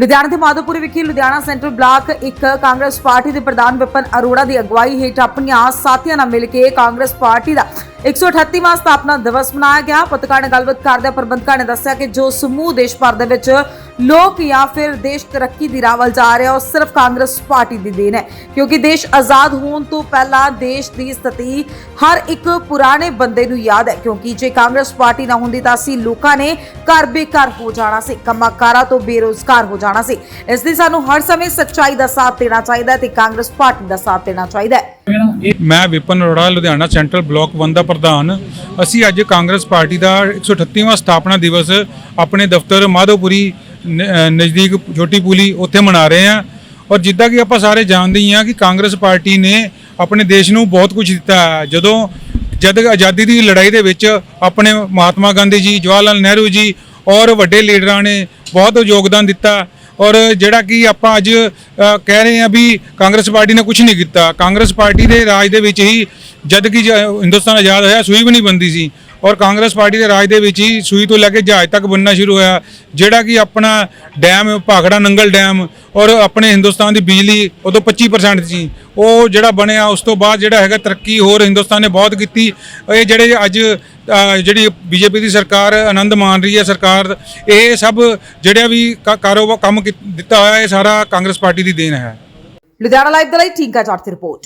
ਲੁਧਿਆਣਾ ਦੇ ਮਾਧੋਪੁਰ ਵਿਖੇ Ludhiana central block ਇੱਕ ਕਾਂਗਰਸ ਪਾਰਟੀ ਦੇ ਪ੍ਰਧਾਨ ਵਿਪਨ ਅਰੋੜਾ ਦੀ ਅਗਵਾਈ ਹੇਠ ਆਪਣੀਆਂ ਸਾਥੀਆਂ ਨਾਲ ਮਿਲ ਕੇ ਕਾਂਗਰਸ ਪਾਰਟੀ ਦਾ 138ਵਾਂ ਸਥਾਪਨਾ ਦਿਵਸ ਮਨਾਇਆ ਗਿਆ। ਪੱਤਰਕਾਰ ਨਾਲ ਗੱਲਬਾਤ ਕਰਦਿਆਂ ਪ੍ਰਬੰਧਕਾਂ ਨੇ ਦੱਸਿਆ ਕਿ ਜੋ ਸਮੂਹ ਦੇਸ਼ ਭਰ ਦੇ ਵਿੱਚ ਲੋਕ ਜਾਂ ਫਿਰ ਦੇਸ਼ ਤਰੱਕੀ ਦੀ ਰਾਹ ਵੱਲ ਜਾ ਰਿਹਾ, ਉਹ ਸਿਰਫ ਕਾਂਗਰਸ ਪਾਰਟੀ ਦੀ ਦੇਣ ਹੈ। ਕਿਉਂਕਿ ਦੇਸ਼ ਆਜ਼ਾਦ ਹੋਣ ਤੋਂ ਪਹਿਲਾਂ ਦੇਸ਼ ਦੀ ਸਥਿਤੀ ਹਰ ਇੱਕ ਪੁਰਾਣੇ ਬੰਦੇ ਨੂੰ ਯਾਦ ਹੈ। ਕਿਉਂਕਿ ਜੇ ਕਾਂਗਰਸ ਪਾਰਟੀ ਨਾ ਹੁੰਦੀ ਤਾਂ ਅਸੀਂ ਲੋਕਾਂ ਨੇ ਘਰ ਬੇਘਰ ਹੋ ਜਾਣਾ ਸੀ, ਕੰਮਾਕਾਰਾਂ ਤੋਂ ਬੇਰੋਜ਼ਗਾਰ ਹੋ ਜਾਣਾ ਸੀ। ਇਸ ਲਈ ਸਾਨੂੰ ਹਰ ਸਮੇਂ ਸੱਚਾਈ ਦਾ ਸਾਥ ਦੇਣਾ ਚਾਹੀਦਾ ਹੈ ਤੇ ਕਾਂਗਰਸ ਪਾਰਟੀ ਦਾ ਸਾਥ ਦੇਣਾ ਚਾਹੀਦਾ ਹੈ। ਮੈਂ ਵਿਪਨ ਅਰੋੜਾ, ਲੁਧਿਆਣਾ, ਸੈਂਟਰਲ ਬਲਾਕ 1 ਦਾ ਪ੍ਰਧਾਨ, ਅਸੀਂ ਅੱਜ ਕਾਂਗਰਸ ਪਾਰਟੀ ਦਾ 138ਵਾਂ ਸਥਾਪਨਾ ਦਿਵਸ ਆਪਣੇ ਦਫ਼ਤਰ ਮਾਧੋਪੁਰੀ ਨਜ਼ਦੀਕ ਛੋਟੀ ਪੁਲੀ ਉੱਥੇ ਮਨਾ ਰਹੇ ਹਾਂ। ਔਰ ਜਿੱਦਾਂ ਕਿ ਆਪਾਂ ਸਾਰੇ ਜਾਣਦੇ ਹੀ ਹਾਂ ਕਿ ਕਾਂਗਰਸ ਪਾਰਟੀ ਨੇ ਆਪਣੇ ਦੇਸ਼ ਨੂੰ ਬਹੁਤ ਕੁਝ ਦਿੱਤਾ ਹੈ। ਜਦੋਂ ਜਦ ਆਜ਼ਾਦੀ ਦੀ ਲੜਾਈ ਦੇ ਵਿੱਚ ਆਪਣੇ ਮਹਾਤਮਾ ਗਾਂਧੀ ਜੀ ਜਵਾਹਰ ਲਾਲ ਨਹਿਰੂ ਜੀ ਔਰ ਵੱਡੇ ਲੀਡਰਾਂ ਨੇ ਬਹੁਤ ਯੋਗਦਾਨ ਦਿੱਤਾ ਔਰ ਜਿਹੜਾ ਕਿ ਆਪਾਂ ਅੱਜ ਕਹਿ ਰਹੇ ਹਾਂ ਵੀ ਕਾਂਗਰਸ ਪਾਰਟੀ ਨੇ ਕੁਝ ਨਹੀਂ ਕੀਤਾ। ਕਾਂਗਰਸ ਪਾਰਟੀ ਦੇ ਰਾਜ ਦੇ ਵਿੱਚ ਹੀ ਜਦ ਕਿ ਜ- ਹਿੰਦੁਸਤਾਨ ਆਜ਼ਾਦ ਹੋਇਆ, ਸੂਈ ਵੀ ਨਹੀਂ ਬੰਦੀ ਸੀ। ਔਰ ਕਾਂਗਰਸ ਪਾਰਟੀ ਦੇ ਰਾਜ ਦੇ ਵਿੱਚ ਹੀ ਸੂਈ ਤੋਂ ਲੈ ਕੇ ਜਹਾਜ਼ ਤੱਕ ਬੰਨਣਾ ਸ਼ੁਰੂ ਹੋਇਆ, ਜਿਹੜਾ ਕਿ ਆਪਣਾ ਡੈਮ, ਭਾਖੜਾ ਨੰਗਲ ਡੈਮ ਔਰ ਆਪਣੇ ਹਿੰਦੁਸਤਾਨ ਦੀ ਬਿਜਲੀ ਉਦੋਂ 25% ਸੀ। ਉਹ ਜਿਹੜਾ ਬਣਿਆ, ਉਸ ਤੋਂ ਬਾਅਦ ਜਿਹੜਾ ਹੈਗਾ ਤਰੱਕੀ ਹੋਰ ਹਿੰਦੁਸਤਾਨ ਨੇ ਬਹੁਤ ਕੀਤੀ। ਇਹ ਜਿਹੜੇ ਅੱਜ ਜਿਹੜੀ ਬੀਜੇਪੀ ਦੀ ਸਰਕਾਰ ਆਨੰਦ ਮਾਣ ਰਹੀ ਹੈ ਸਰਕਾਰ, ਇਹ ਸਭ ਜਿਹੜਾ ਵੀ ਕਾਰੋਬਾਰ, ਕੰਮ ਦਿੱਤਾ ਹੋਇਆ, ਇਹ ਸਾਰਾ ਕਾਂਗਰਸ ਪਾਰਟੀ ਦੀ ਦੇਣ ਹੈ। ਲੁਧਿਆਣਾ ਲਾਈਵ ਦੇ ਲਈ ਟੀਕਾ ਚਾਰਟ ਦੀ ਰਿਪੋਰਟ।